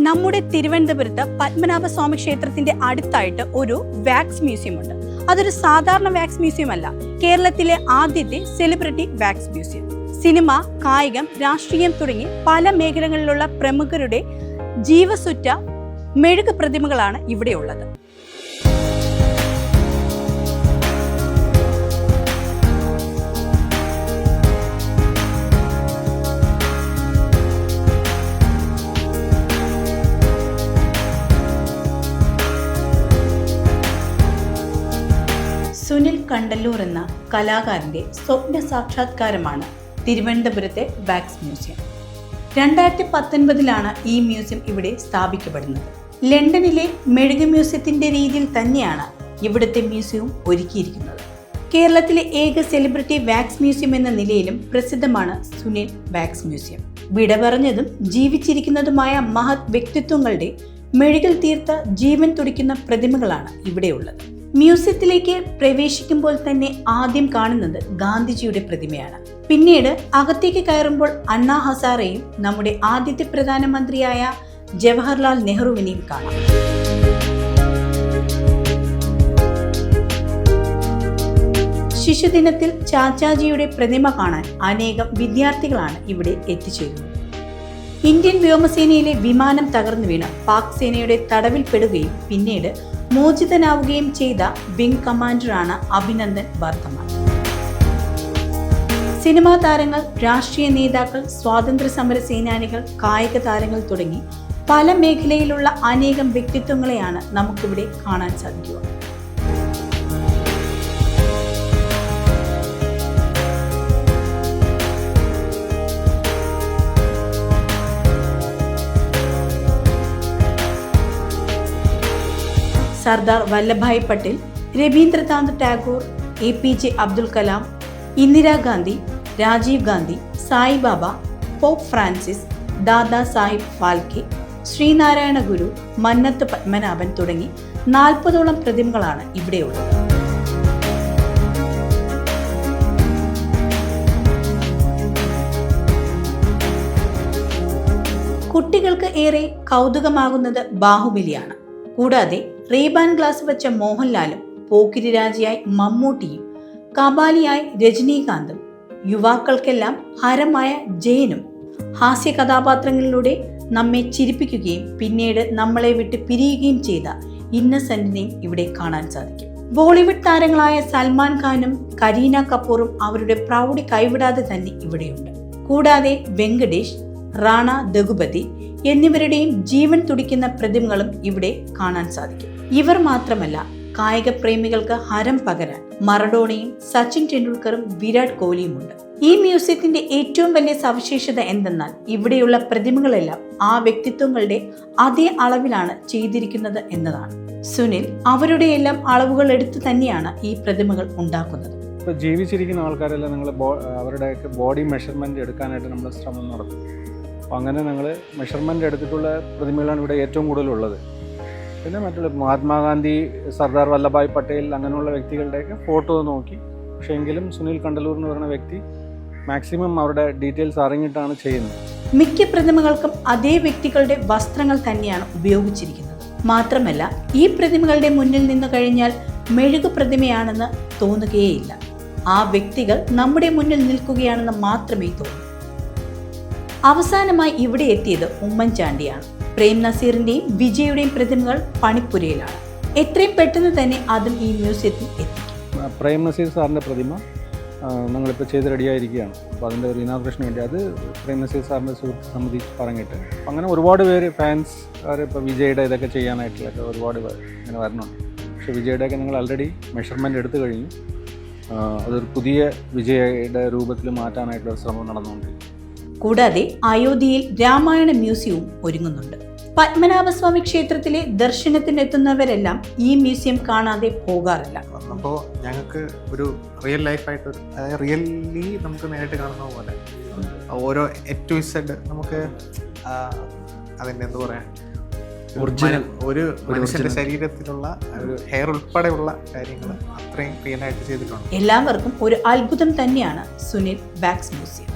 നമ്മുടെ തിരുവനന്തപുരത്ത് പത്മനാഭസ്വാമി ക്ഷേത്രത്തിന്റെ അടുത്തായിട്ട് ഒരു വാക്സ് മ്യൂസിയം ഉണ്ട്. അതൊരു സാധാരണ വാക്സ് മ്യൂസിയം അല്ല. കേരളത്തിലെ ആദ്യത്തെ സെലിബ്രിറ്റി വാക്സ് മ്യൂസിയം. സിനിമ കായികം രാഷ്ട്രീയം തുടങ്ങി പല മേഖലകളിലുള്ള പ്രമുഖരുടെ ജീവസുറ്റ മെഴുക് പ്രതിമകളാണ് ഇവിടെയുള്ളത്. കണ്ടല്ലൂർ എന്ന കലാകാരന്റെ സ്വപ്ന സാക്ഷാത്കാരമാണ് തിരുവനന്തപുരത്തെ വാക്സ് മ്യൂസിയം. രണ്ടായിരത്തി പത്തൊൻപതിലാണ് ഈ മ്യൂസിയം ഇവിടെ സ്ഥാപിക്കപ്പെടുന്നത്. ലണ്ടനിലെ മെഴുക് മ്യൂസിയത്തിന്റെ രീതിയിൽ തന്നെയാണ് ഇവിടുത്തെ മ്യൂസിയവും ഒരുക്കിയിരിക്കുന്നത്. കേരളത്തിലെ ഏക സെലിബ്രിറ്റി വാക്സ് മ്യൂസിയം എന്ന നിലയിലും പ്രസിദ്ധമാണ് സുനിൽ വാക്സ് മ്യൂസിയം. വിട പറഞ്ഞതും ജീവിച്ചിരിക്കുന്നതുമായ മഹത് വ്യക്തിത്വങ്ങളുടെ മെഴുകിൽ തീർത്ത ജീവൻ തുടിക്കുന്ന പ്രതിമകളാണ് ഇവിടെയുള്ളത്. മ്യൂസിയത്തിലേക്ക് പ്രവേശിക്കുമ്പോൾ തന്നെ ആദ്യം കാണുന്നത് ഗാന്ധിജിയുടെ പ്രതിമയാണ്. പിന്നീട് അകത്തേക്ക് കയറുമ്പോൾ അണ്ണാ ഹസാറെയും നമ്മുടെ ആദ്യത്തെ പ്രധാനമന്ത്രിയായ ജവഹർലാൽ നെഹ്റുവിനെയും കാണാം. ശിശുദിനത്തിൽ ചാച്ചാജിയുടെ പ്രതിമ കാണാൻ അനേകം വിദ്യാർത്ഥികളാണ് ഇവിടെ എത്തിച്ചേരുന്നത്. ഇന്ത്യൻ വ്യോമസേനയിലെ വിമാനം തകർന്നു വീണ് പാക് സേനയുടെ തടവിൽപ്പെടുകയും പിന്നീട് മോചിതനാവുകയും ചെയ്ത വിംഗ് കമാൻഡറാണ് അഭിനന്ദൻ വർദ്ധമാൻ. സിനിമാ താരങ്ങൾ രാഷ്ട്രീയ നേതാക്കൾ സ്വാതന്ത്ര്യ സമര സേനാനികൾ കായിക താരങ്ങൾ തുടങ്ങി പല മേഖലയിലുള്ള അനേകം വ്യക്തിത്വങ്ങളെയാണ് നമുക്കിവിടെ കാണാൻ സാധിക്കുക. Sardar Vallabhbhai Patel Rabindranath Tagore A P J Abdul Kalam Indira Gandhi Rajiv Gandhi Sai Baba Pope Francis Dada Saheb Phalke Sree Narayana Guru Mannathu Padmanabhan തുടങ്ങി നാൽപ്പതോളം പ്രതിമകളാണ് ഇവിടെയുള്ളത്. കുട്ടികൾക്ക് ഏറെ കൗതുകമാകുന്നത് ബാഹുബലിയാണ്. കൂടാതെ റീബാൻ ഗ്ലാസ് വെച്ച മോഹൻലാലും പോക്കിരി രാജയായി മമ്മൂട്ടിയും കബാലിയായി രജനീകാന്തും യുവാക്കൾക്കെല്ലാം ഹരമായ ജയനും ഹാസ്യ കഥാപാത്രങ്ങളിലൂടെ നമ്മെ ചിരിപ്പിക്കുകയും പിന്നീട് നമ്മളെ വിട്ട് പിരിയുകയും ചെയ്ത ഇന്നസെന്റിനെയും ഇവിടെ കാണാൻ സാധിക്കും. ബോളിവുഡ് താരങ്ങളായ സൽമാൻ ഖാനും കരീന കപൂറും അവരുടെ പ്രൗഢി കൈവിടാതെ തന്നെ ഇവിടെയുണ്ട്. കൂടാതെ വെങ്കടേഷ് റാണ ദഗുപതി എന്നിവരുടെയും ജീവൻ തുടിക്കുന്ന പ്രതിമകളും ഇവിടെ കാണാൻ സാധിക്കും. ഇവർ മാത്രമല്ല കായിക പ്രേമികൾക്ക് ഹരം പകരാൻ മറഡോണയും സച്ചിൻ ടെണ്ടുൽക്കറും വിരാട് കോഹ്ലിയുമുണ്ട്. ഈ മ്യൂസിയത്തിന്റെ ഏറ്റവും വലിയ സവിശേഷത എന്തെന്നാൽ ഇവിടെയുള്ള പ്രതിമകളെല്ലാം ആ വ്യക്തിത്വങ്ങളുടെ അതേ അളവിലാണ് ചെയ്തിരിക്കുന്നത് എന്നതാണ്. സുനിൽ അവരുടെയെല്ലാം അളവുകൾ എടുത്ത് തന്നെയാണ് ഈ പ്രതിമകൾ ഉണ്ടാക്കുന്നത്. ജീവിച്ചിരിക്കുന്ന ആൾക്കാരെല്ലാം നിങ്ങൾ അവരുടെ ബോഡി മെഷർമെന്റ് എടുക്കാനായിട്ട് നമ്മൾ ശ്രമം നടത്തും. അപ്പോൾ അങ്ങനെ ഞങ്ങൾ മെഷർമെന്റ് എടുത്തിട്ടുള്ള പ്രതിമകളാണ് ഇവിടെ ഏറ്റവും കൂടുതലുള്ളത്. പിന്നെ മറ്റുള്ള മഹാത്മാഗാന്ധി സർദാർ വല്ലഭായ് പട്ടേൽ അങ്ങനെയുള്ള വ്യക്തികളുടെയൊക്കെ ഫോട്ടോ നോക്കി. പക്ഷേ എങ്കിലും സുനിൽ കണ്ടലൂർ എന്ന് പറയുന്ന വ്യക്തി മാക്സിമം അവരുടെ ഡീറ്റെയിൽസ് അറിഞ്ഞിട്ടാണ് ചെയ്യുന്നത്. മിക്ക പ്രതിമകൾക്കും അതേ വ്യക്തികളുടെ വസ്ത്രങ്ങൾ തന്നെയാണ് ഉപയോഗിച്ചിരിക്കുന്നത്. മാത്രമല്ല ഈ പ്രതിമകളുടെ മുന്നിൽ നിന്ന് കഴിഞ്ഞാൽ മെഴുകു പ്രതിമയാണെന്ന് തോന്നുകയേയില്ല. ആ വ്യക്തികൾ നമ്മുടെ മുന്നിൽ നിൽക്കുകയാണെന്ന് മാത്രമേ തോന്നൂ അവസാനമായി ഇവിടെ എത്തിയത് ഉമ്മൻചാണ്ടിയാണ്. പ്രേം നസീറിന്റെയും വിജയുടെയും പ്രതിമകൾ പണിപ്പുരയിലാണ്. എത്രയും പെട്ടെന്ന് തന്നെ അതും ഈ മ്യൂസിയത്തിൽ എത്തി പ്രേം നസീർ സാറിന്റെ പ്രതിമ നമ്മളിപ്പോൾ ചെയ്ത് റെഡിയായിരിക്കുകയാണ്. അപ്പോൾ അതിന്റെ ഒരു ഇനാഗ്രേഷന് അത് പ്രേം നസീർ സാറിന്റെ സുഹൃത്ത് സമിതി പറഞ്ഞിട്ട്. അങ്ങനെ ഒരുപാട് പേര് ഫാൻസ് ഇപ്പോൾ വിജയുടെ ഇതൊക്കെ ചെയ്യാനായിട്ടുള്ളൊക്കെ ഒരുപാട് പേർ ഇങ്ങനെ വരണുണ്ട്. പക്ഷേ വിജയുടെയൊക്കെ നിങ്ങൾ ആൾറെഡി മെഷർമെന്റ് എടുത്തു കഴിഞ്ഞു. അതൊരു പുതിയ വിജയയുടെ രൂപത്തിൽ മാറ്റാനായിട്ടുള്ള ശ്രമം നടന്നുകൊണ്ടിരിക്കും കൂടാതെ അയോധ്യയിൽ രാമായണ മ്യൂസിയവും ഒരുങ്ങുന്നുണ്ട്. പത്മനാഭസ്വാമി ക്ഷേത്രത്തിലെ ദർശനത്തിനെത്തുന്നവരെല്ലാം ഈ മ്യൂസിയം കാണാതെ പോകാറില്ല. അപ്പോൾ ഞങ്ങൾക്ക് ഒരു റിയൽ ലൈഫായിട്ട് അതായത് റിയലി നമുക്ക് നേരിട്ട് കാണുന്ന പോലെ ഓരോ ടു ഇസഡ് നമുക്ക് അതിന്റെ എന്താ പറയുക ഒറിജിനൽ. ഒരു മനുഷ്യന്റെ ശരീരത്തിലുള്ള ഒരു ഹെയർ ഉൾപ്പെടെയുള്ള കാര്യങ്ങൾ അത്രയും റിയൽ ആയിട്ട് ചെയ്തിട്ടുണ്ട്. എല്ലാവർക്കും ഒരു അത്ഭുതം തന്നെയാണ് സുനിൽ ബാക്സ് മ്യൂസിയം.